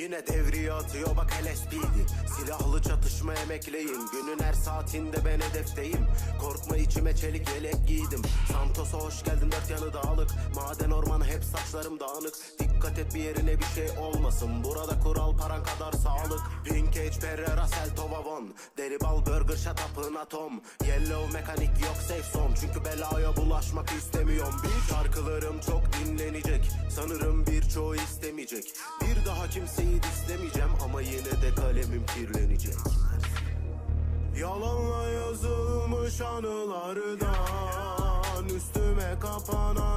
Yine devriye atıyor bak LSPD Silahlı çatışma emekleyin Günün her saatinde ben hedefteyim. Korkma içime çelik yelek giydim. Santos'a hoş geldin dört yanı dağlık. Maden ormanı hep saçlarım dağınık Dikkat et bir yerine bir şey olmasın. Burada kural paran kadar sağlık. Pinkage Pereira Seltova Von Deri bal burger shut up'ın atom. Yellow mekanik yok safe zone. Çünkü belaya bulaşmak istemiyorum. Bir şarkılarım çok dinlenecek. Sanırım birçoğu istemeyecek. Bir daha kimseyi dislemeyeceğim Ama yine de kalemim kirlenecek. Yalanla yazılmış anılardan Üstüme kapanan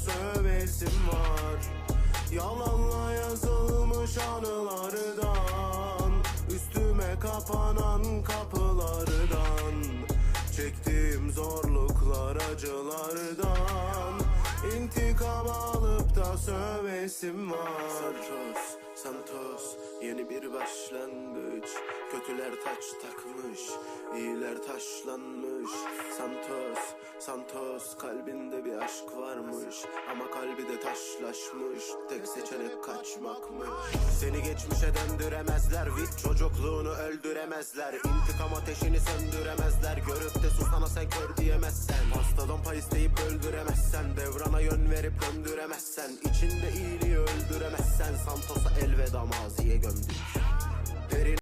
sövesim var. Yalanla yazılmış anılardan Üstüme kapanan kapılardan Çektiğim zorluklar acılardan İntikam alıp da sövesim var. Santos, Santos Yeni bir başlangıç. Kötüler taç takmış iyiler taşlanmış. Santos, aşk varmış Ama kalbi de taşlaşmış. Tek seçenek kaçmakmış. Seni geçmişe döndüremezler Vit çocukluğunu öldüremezler. İntikam ateşini söndüremezler Görüp de susana sen kör diyemezsen. Hastadan pay isteyip öldüremezsen Devrana yön verip döndüremezsen. İçinde iyiliği öldüremezsen Santos'a